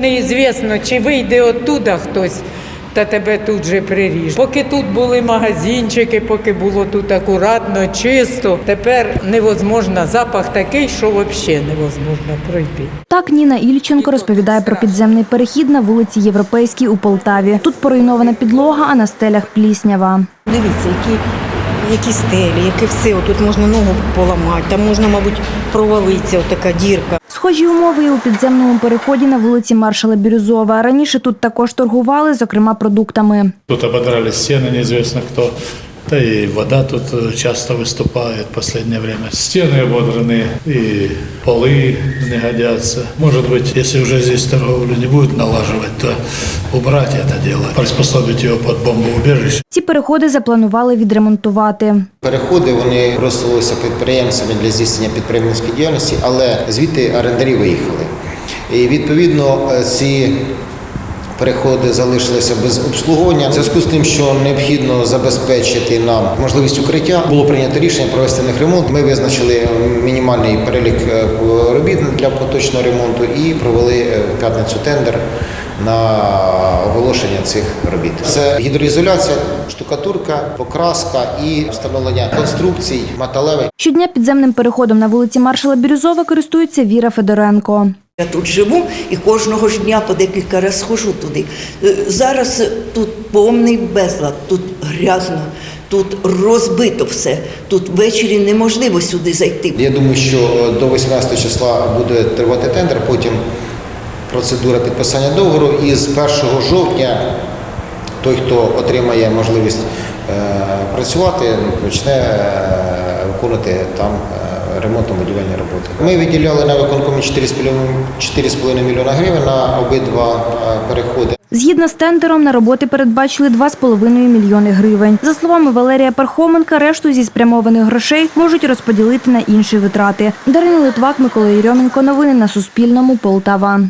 Неізвісно, чи вийде оттуда хтось та тебе тут же приріже. Поки тут були магазинчики, поки було тут акуратно, чисто, тепер невозможно, запах такий, що взагалі невозможно пройти. Так Ніна Ільченко розповідає про підземний перехід на вулиці Європейській у Полтаві. Тут поруйнована підлога, а на стелях пліснява. Дивіться, які, які стелі, яке все. Тут можна ногу поламати, там можна, мабуть, провалитися, отака дірка. Схожі умови і у підземному переході на вулиці Маршала Бірюзова. Раніше тут також торгували, зокрема, продуктами. Тут ободрали стіни, незвісно кто. Да и вода тут э, часто выступает в последнее время. Стены ободраны и полы не годятся. Может быть, если уже здесь торговлю не будет налаживать, то убрать это дело, приспособить его под бомбоубежище. Ці переходи запланували відремонтувати. Переходи вони використовувалися підприємцями для здійснення підприємницької діяльності, але звідти орендарі виїхали. І відповідно е, ці переходи залишилися без обслуговування. В зв'язку з тим, що необхідно забезпечити нам можливість укриття, було прийнято рішення провести них ремонт. Ми визначили мінімальний перелік е, робіт для поточного ремонту і провели е, в п'ятницю тендер на оголошення цих робіт. Це гідроізоляція, штукатурка, покраска і встановлення конструкцій металевих. Щодня підземним переходом на вулиці Маршала Бірюзова користується Віра Федоренко. Я тут живу і кожного ж дня по декілька разів схожу туди. Е, Зараз тут повний безлад, тут грязно, тут розбито все. Тут ввечері неможливо сюди зайти. Я думаю, що е, до 18 числа буде тривати тендер, потім процедура підписання договору. І з 1 жовтня той, хто отримає можливість е, працювати, почне виконувати там ремонтно-будівельні роботи. Ми виділяли на виконкомі 4,5 мільйона гривень на обидва е, переходи. Згідно з тендером, на роботи передбачили 2,5 мільйони гривень. За словами Валерія Пархоменка, решту зі спрямованих грошей можуть розподілити на інші витрати. Дарина Литвак, Микола Єрьоменко. Новини на Суспільному. Полтава.